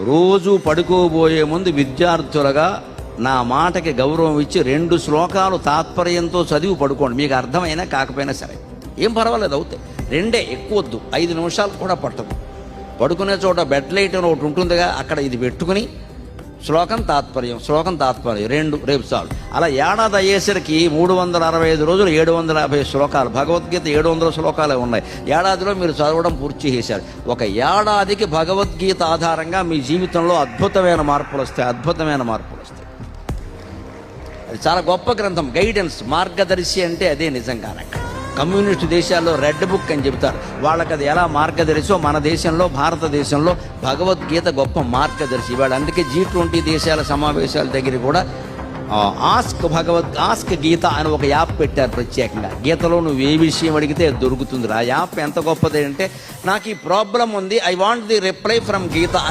రోజు పడుకోబోయే ముందు విద్యార్థులుగా నా మాటకి గౌరవం ఇచ్చి రెండు శ్లోకాలు తాత్పర్యంతో చదివి పడుకోండి. మీకు అర్థమైనా కాకపోయినా సరే. ఏం పర్వాలేదు అవుతాయి. రెండే ఎక్కువ వద్దు ఐదు నిమిషాలు కూడా పట్టదు. పడుకునే చోట బెడ్ లైట్ అని ఒకటి ఉంటుందిగా అక్కడ ఇది పెట్టుకుని శ్లోకం తాత్పర్యం శ్లోకం తాత్పర్యం. రెండు రేపు చాలు. అలా ఏడాది అయ్యేసరికి మూడు వందల అరవై ఐదు రోజులు ఏడు వందల యాభై శ్లోకాలు. భగవద్గీత ఏడు వందల శ్లోకాలే ఉన్నాయి. ఏడాదిలో మీరు చదవడం పూర్తి చేశారు. ఒక ఏడాదికి భగవద్గీత ఆధారంగా మీ జీవితంలో అద్భుతమైన మార్పులు వస్తాయి అద్భుతమైన మార్పులు వస్తాయి. అది చాలా గొప్ప గ్రంథం. గైడెన్స్ మార్గదర్శి అంటే అదే నిజంగానే. కమ్యూనిస్ట్ దేశాల్లో రెడ్ బుక్ అని చెబుతారు. వాళ్ళకి అది ఎలా మార్గదర్శో? మన దేశంలో భారతదేశంలో భగవద్గీత గొప్ప మార్గదర్శి. ఇవాళ అందుకే జీ ట్వంటీ దేశాల సమావేశాల దగ్గర కూడా ఆస్క్ భగవద్ ఆస్క్ గీత అని ఒక యాప్ పెట్టారు ప్రత్యేకంగా. గీతలో నువ్వు ఏ విషయం అడిగితే అది దొరుకుతుంది. ఆ యాప్ ఎంత గొప్పది అంటే నాకు ఈ ప్రాబ్లం ఉంది I want the reply from Geetha